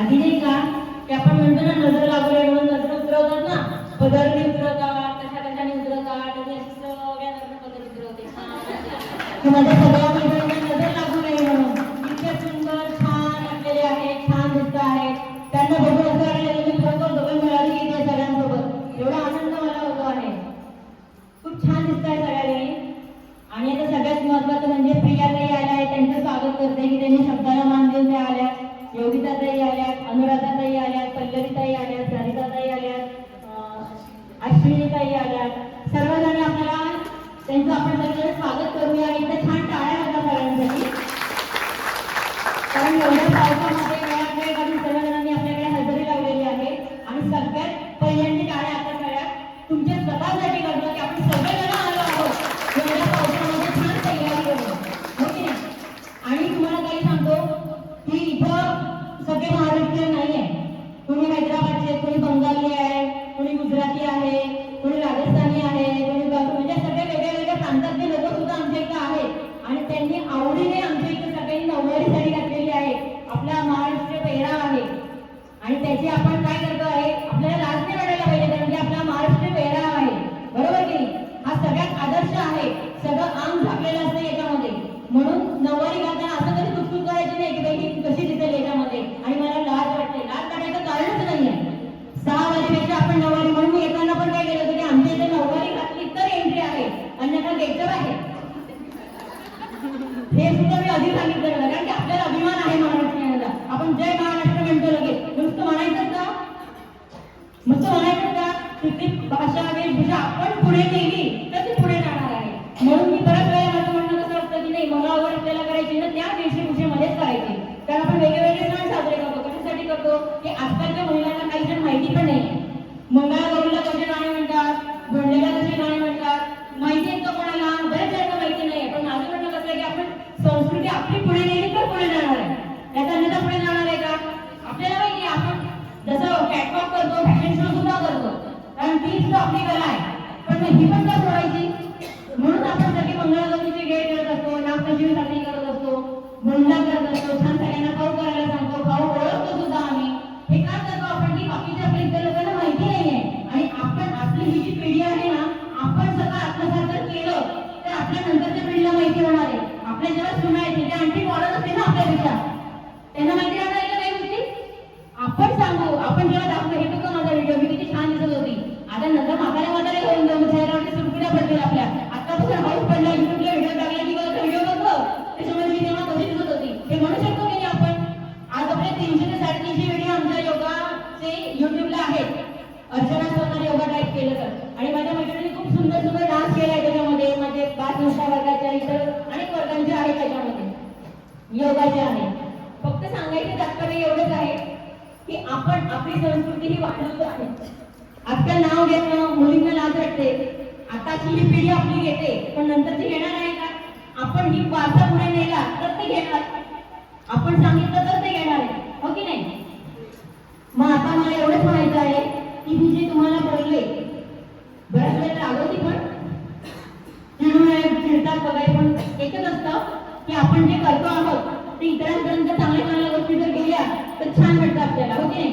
आधी नाही का की आपण म्हणतो ना नजर लागू म्हणून नजर उतरवतात ना. पदरने उतरवतात कशा कशाने उतरवतात आणि अशी सगळ्या नजर पदर उतरवते. माझ्या सगळ्या मैत्रिणींना नजर लागू नये म्हणून. इतके सुंदर छान असलेले आहे छान दिसत आहे. त्यांना बघून असं वाटलं मी खरोखर दोघं मिळाली की त्या सगळ्यांसोबत. एवढा आनंद मला होतो आहे. खूप छान दिसत आहे सगळ्यांनी. आणि आता सगळ्यात महत्वाचं म्हणजे प्रियाताई आल्या आहे त्यांचं स्वागत करते की त्यांनी शब्दाला मान देऊन त्या आल्या. योगिता ताई त्यांचं आपण त्याच्यावर स्वागत करूया. एकदा छान टाळ्या वाजा सगळ्यांसाठी. कारण एवढ्या पावसामध्ये वेळात वेळ काढून सर्वजणांनी आपल्याकडे हजेरी लावलेली आहे. आणि सगळ्यात पहिल्यांदी टाळ्या आता सगळ्यात तुमच्या स्वतःसाठी करतो की आपण सगळेजण आलो आहोत. एवढ्या पावसामध्ये छान तयारी करून. हो की नाही? आणि तुम्हाला काही सांगतो की इथं सगळे महाराष्ट्रीयन नाही आहे कोणी हैदराबादचे कोणी बंगाली आहे कोणी गुजराती आहे कोणी राजस्थानी आहे कोणी म्हणजे आणि त्याची आपण काय करतो आहे आपल्याला लाज नाही वाटायला पाहिजे कारण की आपला महाराष्ट्र पेहराव आहे. बरोबर की हा सगळ्यात आदर्श आहे. सगळं अंग झाकलेलं असतं याच्यामध्ये. म्हणून नऊवारी घालताना असं कधी कुचकुच करायची नाही की बाई कशी दिसेल याच्यामध्ये? आणि मला लाज वाटते. लाज वाटायचं कारणच नाही आहे. सहा वाजेपेक्षा आपण नऊवारी म्हणून मी येताना पण काय केलं होतं की आमच्या इथे नऊवारी घातली तर एंट्री आहे. अन्यथा गेटवर आहे हे सुद्धा मी आधी सांगितलं कारण की आपल्याला अभिमान आहे महाराष्ट्र आपण जय महाराष्ट्र तिथली भाषा वेशभूषा आपण पुढे केली तर ती पुढे जाणार आहे. म्हणून मी परत वेळा माझं म्हणणं कसं असतं की नाही मंगळावर आपल्याला करायची ना त्या वेशभूषेमध्येच करायची. कारण आपण वेगवेगळे सण साजरे करतो. कशासाठी करतो? की आजकालच्या महिलांना काही जण माहिती पण नाही मंगळागौरीला कसे गाणे म्हणतात भंडेला कसे गाणे म्हणतात माहिती आहे का कोणाला? बऱ्याच जणांना माहिती नाही पण माझं म्हणणं कसं आहे की आपण संस्कृती आपली पुढे नेली तर पुढे जाणार आहे. त्याचा अन्यथा पुढे जाणार आपली कला आहे. पण मग ही पण का सोडायची? म्हणून आपण सगळे मंगळागौरीचे गेट करत असतो नागपंचमी साजरी करत असतो मुंडा करत असतो छान सगळ्यांना खाऊ करायला सांगतो खाऊ ओळखतो सुद्धा आम्ही. हे का करतो आपण? की बाकीच्या आपल्या लोकांना माहिती नाहीये. आणि आपण आपली ही जी पिढी आहे ना आपण स्वतः आत्मसात जर केलं तर आपल्या नंतरच्या पिढीला माहिती होणार आहे. आपल्या जेव्हा सुना येते त्या आणखी मॉडल असते ना आपल्यापेक्षा. त्यांना माहिती राहणार आहे गोष्टी? आपण सांगू आपण जेव्हा दाखवलं अर्चना सोनार योगा टाईप केलं तर आणि माझ्या मैत्रिणी खूप सुंदर सुंदर डान्स केलाय त्याच्यामध्ये. माझे पाच संस्था वर्गाच्या इतर अनेक वर्गांचे आहे त्याच्यामध्ये. योगाचे आहे. फक्त सांगायचे तात्पर्य एवढंच आहे की आपण आपली संस्कृती ही वाढवतो आहे. आजकाल नाव घेतलं मुलींना लाज वाटते. आताची ही पिढी आपली घेते पण नंतरची घेणार आहे का? आपण ही वारसा पुढे नेला तर ते घेणार. आपण सांगितलं तर ते घेणार आहे. हो की नाही? मग आता मला एवढंच म्हणायचं आहे मी जे तुम्हाला बोलले बऱ्याच वेळेला रागवती पण. फिरतात वगैरे पण एकच असतं की आपण जे करतो आहोत ते इतरांपर्यंत चांगल्या चांगल्या गोष्टी जर गेल्या तर छान वाटतं आपल्याला हो ओके